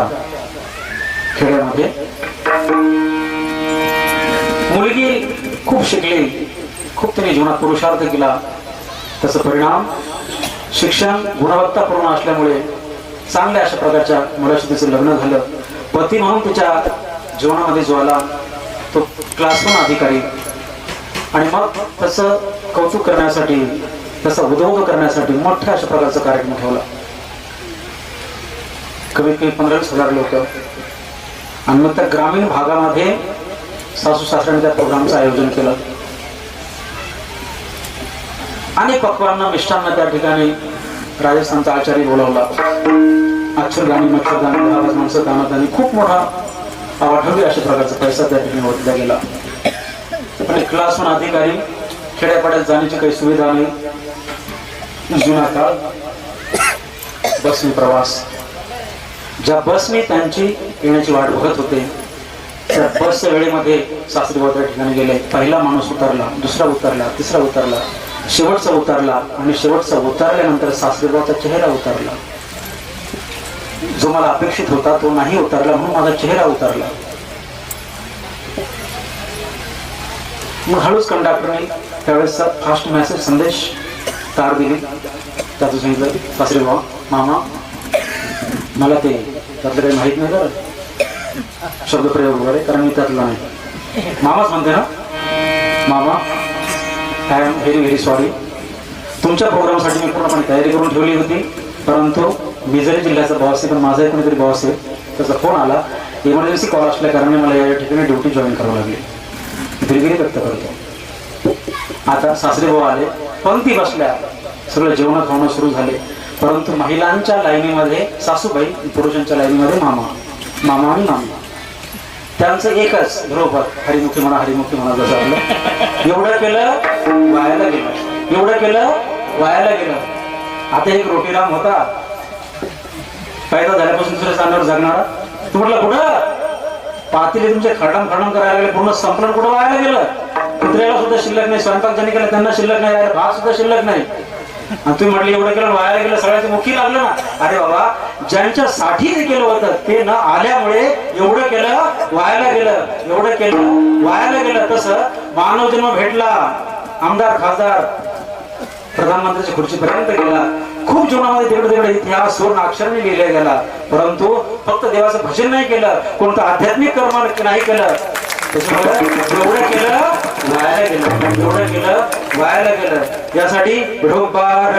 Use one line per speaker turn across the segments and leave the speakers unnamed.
आमच्या खेड्यामध्ये मुलगी खूप शिकली. खूप तिने जीवनात पुरुषार्थ केला. त्याचा परिणाम शिक्षण गुणवत्तापूर्ण असल्यामुळे चांगल्या अशा प्रकारच्या मुलाशी तिचं लग्न झालं. पती म्हणून तिच्या जीवनामध्ये जो आला तो क्लास अधिकारी. आणि मग त्याचं कौतुक करण्यासाठी त्याचा उद्योग करण्यासाठी मोठ्या अशा प्रकारचा कार्यक्रम ठेवला. कमीत कमी पंधरा वीस हजार लोक. आणि नंतर त्या ग्रामीण भागामध्ये सासू सासऱ्याने त्या प्रोग्रामचं आयोजन केलं. अनेक पक्वांना मिष्टांना त्या ठिकाणी राजस्थानचा आचार्य बोलावला. अक्षरदानी मच्छरदानी महाराज माणसं दानादानी खूप मोठा आवाढवी अशा प्रकारचा पैसा त्या ठिकाणी ओतला गेला. पण क्लासून अधिकारी खेड्यापाड्यात जाण्याची काही सुविधा नाही. जुना काळ बसने प्रवास. ज्या बसने त्यांची येण्याची वाट बघत होते त्या बसच्या वेळेमध्ये सासरी त्या ठिकाणी गेले. पहिला माणूस उतरला दुसरा उतरला तिसरा उतरला शेवटचा उतरला आणि शेवटचा उतरल्यानंतर सासरीबाचा चेहरा उतरला. जो मला अपेक्षित होता तो नाही उतरला म्हणून माझा चेहरा उतरला. मग हळूच कंडक्टरने त्यावेळेसचा फास्ट मेसेज संदेश तार दिली. त्याचं सांगितलं सासरे बाबा मामा मला ते त्यातलं काही माहीत नाही बरं शब्दप्रयोग वगैरे कारण मी त्यातला नाही. मामाच म्हणते ना? मामा I am very very sorry तुमच्या प्रोग्रामसाठी मी पूर्णपणे तयारी करून ठेवली होती परंतु मी जरी जिल्ह्याचा बॉस आहे पण माझाही कोणीतरी बॉस आहे त्याचा फोन आला. इमर्जन्सी कॉल असल्या कारणाने मला या ठिकाणी ड्युटी जॉईन करावं लागली. दिलगिरी व्यक्त करतो. आता सासरे भाऊ आले पंक्ती बसल्या. सगळं जेवण खावणं सुरू झाले. परंतु महिलांच्या लाईनीमध्ये सासूबाई पुरुषांच्या लाईनीमध्ये मामा मामा आणि मामा. त्यांचं एकच बरोबर हरिमुखी म्हणा हरिमुखी म्हणा जसं आपलं. एवढं केलं वायाला गेलं. एवढं केलं वायाला गेलं. आता एक रोटीराम होता. पैदा झाल्यापासून दुसऱ्या स्थानावर जगणारा. तू म्हटलं कुठं? पातेले तुमचे खरडम खरडम करायला लागले पूर्ण संपलं कुठं वायाला गेलं? कुत्र्याला सुद्धा शिल्लक नाही स्वयंपाक ज्यांनी केलं त्यांना शिल्लक नाही भाग सुद्धा शिल्लक नाही. आणि तुम्ही म्हटलं एवढं केलं वाया गेलं सगळ्याचं मुखी लागलं ना. अरे बाबा ज्यांच्यासाठी ते केलं होतं ते न आल्यामुळे एवढं केलं वायाला गेलं एवढं केलं वायाला गेलं. तसं मानव जन्म भेटला आमदार खासदार प्रधानमंत्र्याच्या खुर्चीपर्यंत गेला. खूप जीवनामध्ये तिकडे तिकडे इतिहास सुवर्ण अक्षराने लिहिला गेला. परंतु फक्त देवाचं भजन नाही केलं कोणतं आध्यात्मिक कर्म नाही केलं. त्याच्यामुळे एवढं केलं वायाला गेलं. एवढं केलं वायाला गेलं. यासाठी विठोबार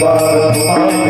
Bye.